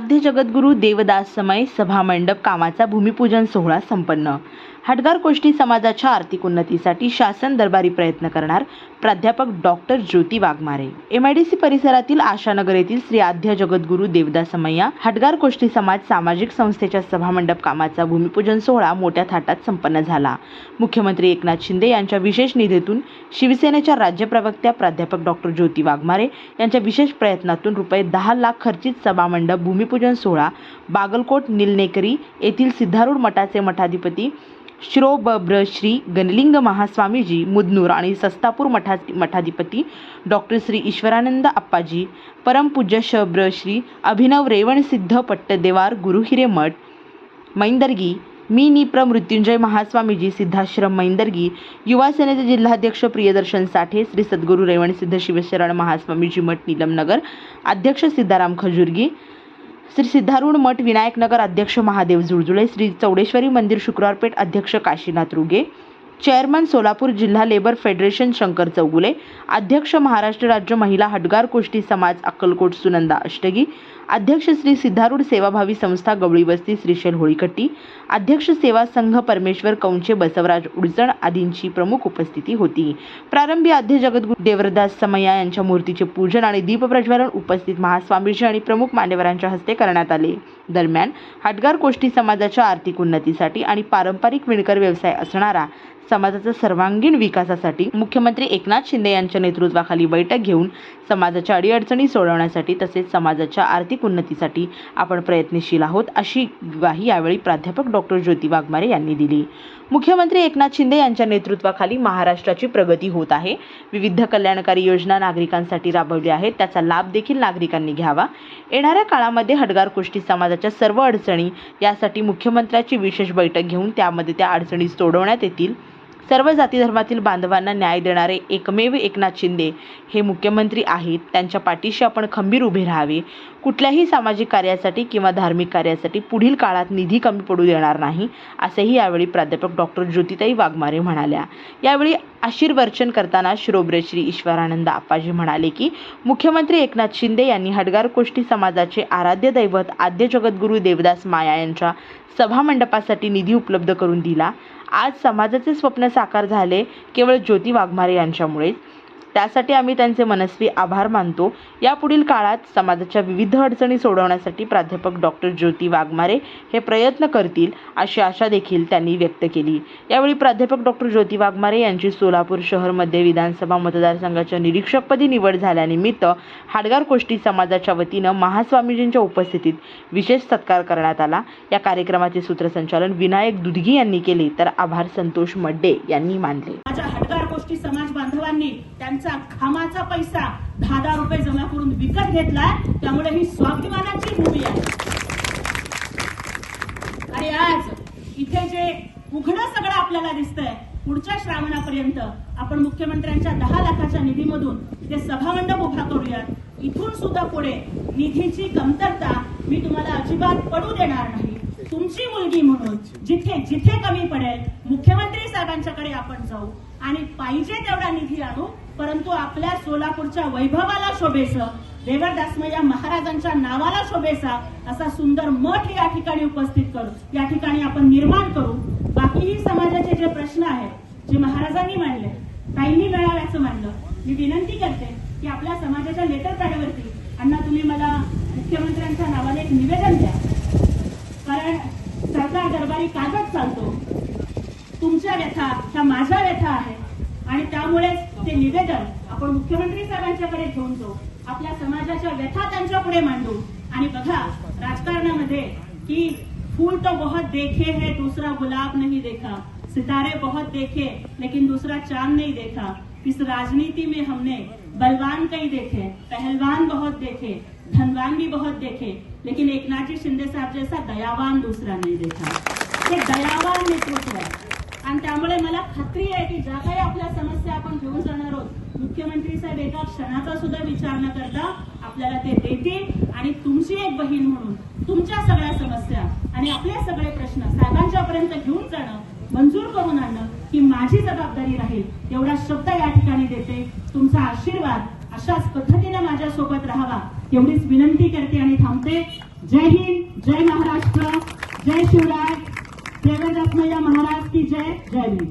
आद्य जगद्गुरू देवदास समय सभा मंडप कामाचा भूमिपूजन सोहळा संपन्न. हटगार कोष्टी समाजाच्या आर्थिक उन्नतीसाठी शासन दरबारी प्रयत्न करणार प्राध्यापक doctor Jyoti Waghmare. M I D C परिसरातील आशानगर येथील श्री आद्य जगद्गुरू देवदास समय्या हटगार कोष्टी समाज सामाजिक संस्थेच्या सभामंडप कामाचा भूमिपूजन सोहळा मोठ्या थाटात संपन्न झाला. मुख्यमंत्री एकनाथ शिंदे यांच्या विशेष निधीतून शिवसेनेच्या राज्य प्रवक्त्या प्राध्यापक डॉक्टर ज्योती वाघमारे यांच्या विशेष प्रयत्नातून रुपये दहा लाख खर्चित सभामंडप भूमिपूजन सोहळा बागलकोट निलनेकरी येथील सिद्धारूढ मठाचे मठाधिपती श्रोबब्र श्री गणलिंग महास्वामीजी मुदनूर आणि सस्तापूर मठा मठाधिपती डॉक्टर श्री ईश्वरानंद अप्पाजी परमपूज्य शब्र श्री अभिनव रेवणसिद्ध पट्टदेवार गुरु हिरेमठ मैंदर्गी मी निप्र मृत्युंजय महास्वामीजी सिद्धाश्रम मैंदर्गी युवा सेनेचे जिल्हाध्यक्ष प्रियदर्शन साठे श्री सद्गुरू रेवणसिद्ध शिवशरण महास्वामीजी मठ नीलमनगर अध्यक्ष सिद्धाराम खजुर्गी श्री सिद्धारूढ मठ विनायकनगर अध्यक्ष महादेव जुळजुळे श्री चौडेश्वरी मंदिर शुक्रवारपेठ अध्यक्ष काशीनाथ रुगे चेअरमन सोलापूर जिल्हा लेबर फेडरेशन शंकर चौगुले अध्यक्ष महाराष्ट्र राज्य महिला हटगार कोष्टी समाज अक्कलकोट सुनंदा अष्टगी अध्यक्ष श्री सिद्धारूढ सेवाभावी संस्था गवळी वस्ती श्रीशैल होळीकट्टी अध्यक्ष सेवा संघ परमेश्वर कौंचे बसवराज उडजण आदींची प्रमुख उपस्थिती होती. प्रारंभी आद्य जगद्गुरू देवरदास समया यांच्या मूर्तीचे पूजन आणि दीपप्रज्वलन उपस्थित महास्वामीजी आणि प्रमुख मान्यवरांच्या हस्ते करण्यात आले. दरम्यान हटगार कोष्टी समाजाच्या आर्थिक उन्नतीसाठी आणि पारंपरिक विणकर व्यवसाय असणारा समाजाचा सर्वांगीण विकासासाठी मुख्यमंत्री एकनाथ शिंदे यांच्या नेतृत्वाखाली बैठक घेऊन समाजाच्या अडीअडचणी सोडवण्यासाठी तसेच समाजाच्या आर्थिक उन्नतीसाठी आपण प्रयत्नशील आहोत अशी ग्वाही यावेळी प्राध्यापक डॉक्टर ज्योती वाघमारे यांनी दिली. मुख्यमंत्री एकनाथ शिंदे यांच्या नेतृत्वाखाली महाराष्ट्राची प्रगती होत आहे. विविध कल्याणकारी योजना नागरिकांसाठी राबवल्या आहेत. त्याचा लाभ देखील नागरिकांनी घ्यावा. येणाऱ्या काळामध्ये हडगार कुष्टी समाजाच्या सर्व अडचणी यासाठी मुख्यमंत्र्याची विशेष बैठक घेऊन त्यामध्ये त्या अडचणी सोडवण्यात येतील. सर्व जाती धर्मातील बांधवांना न्याय देणारे एकमेव एकनाथ शिंदे हे मुख्यमंत्री आहेत. त्यांच्या पाठीशी आपण खंबीर उभे राहावे. कुठल्याही सामाजिक कार्यासाठी किंवा धार्मिक कार्यासाठी पुढील काळात निधी कमी पडू देणार नाही असेही यावेळी प्राध्यापक डॉक्टर ज्योतिताई वाघमारे म्हणाल्या. यावेळी आशीर्वर्चन करताना श्रोब्रे श्री ईश्वरानंद आप्पाजी म्हणाले की मुख्यमंत्री एकनाथ शिंदे यांनी हडगार कोष्टी समाजाचे आराध्य दैवत आद्य जगद्गुरू देवदास माया यांच्या सभामंडपासाठी निधी उपलब्ध करून दिला. आज समाजाचे स्वप्न साकार झाले केवळ ज्योती वाघमारे यांच्यामुळेच. त्यासाठी आम्ही त्यांचे मनस्वी आभार मानतो. यापुढील काळात समाजाच्या विविध अडचणी सोडवण्यासाठी प्राध्यापक डॉक्टर ज्योती वाघमारे हे प्रयत्न करतील अशी आशा देखील त्यांनी व्यक्त केली. यावेळी प्राध्यापक डॉक्टर ज्योती वाघमारे यांची सोलापूर शहरमध्ये विधानसभा मतदारसंघाच्या निरीक्षकपदी निवड झाल्यानिमित्त हाडगार कोष्टी समाजाच्या वतीनं महास्वामीजींच्या उपस्थितीत विशेष सत्कार करण्यात आला. या कार्यक्रमाचे सूत्रसंचालन विनायक दुधगी यांनी केले. तर आभार संतोष मड्डे यांनी मानले. माझ्या गोष्टी समाज बांधवांनी त्यांचा खामाचा पैसा दहा दहा रुपये जमा करून विकत घेतलाय त्यामुळे ही स्वाभिमानाची भूमी आहे. आणि आज इथे जे उघडं सगळं आपल्याला दिसतंय पुढच्या श्रावणापर्यंत आपण मुख्यमंत्र्यांच्या दहा लाखाच्या निधीमधून ते सभामंडप उभा करूयात. इथून सुद्धा पुढे निधीची कमतरता मी तुम्हाला अजिबात पडू देणार नाही. तुमची मुलगी म्हणून जिथे जिथे कमी पडेल मुख्यमंत्री साहेबांच्याकडे आपण जाऊ आणि पाहिजे तेवढा निधी आणू. परंतु आपल्या सोलापूरच्या वैभवाला शोभेस देवरदासमय्या महाराजांच्या नावाला शोभेसा असा सुंदर मठ या ठिकाणी उपस्थित करू. या ठिकाणी आपण निर्माण करू. बाकीही समाजाचे जे प्रश्न आहेत जे महाराजांनी मांडले काहींनी मिळाव्याचं मांडलं मी विनंती करते की आपल्या समाजाच्या लेटर पॅडवरती अण्णा तुम्ही मला मुख्यमंत्र्यांच्या नावाने एक निवेदन द्या. कारण सरकार दरबारी कागद चालतो. तुमच्या व्यथा ह्या माझ्या व्यथा आहेत आणि त्यामुळेच ते निवेदन आपण मुख्यमंत्री साहेबांच्याकडे घेऊन जाऊ. आपल्या समाजाच्या व्यथा त्यांच्या पुढे मांडू. आणि बघा राजकारणामध्ये की फूल तो बहुत देखे है दूसरा गुलाब नहीं देखा. सितारे बहुत देखे लेकिन दूसरा चांद नहीं देखा. इस राजनीति में हमने बलवान कई देखे पहलवान बहुत देखे. धनवान भी बहुत देखे लेकिन एकनाथ जी शिंदे साहब जैसा दयावान दुसरा नहीं देखा। हे दयावान नेतृत्व आहे आणि त्यामुळे मला खात्री आहे की ज्या काही आपल्या समस्या आपण घेऊन जाणार आहोत मुख्यमंत्री साहेब एका क्षणाचा सुद्धा विचार न करता आपल्याला ते देतील. आणि तुमची एक बहीण म्हणून तुमच्या सगळ्या समस्या आणि आपले सगळे प्रश्न साहेबांच्या पर्यंत घेऊन जाणं मंजूर करून आणणं ही माझी जबाबदारी राहील. एवढा शब्द या ठिकाणी देते. तुमचा आशीर्वाद अशाच पद्धतीने सोबत राहावा. एवढीच विनंती करते आणि थांबते. जय हिंद जय महाराष्ट्र जय शिवराय. देवेंद्रत्नय्या महाराज की जय. जय हिंद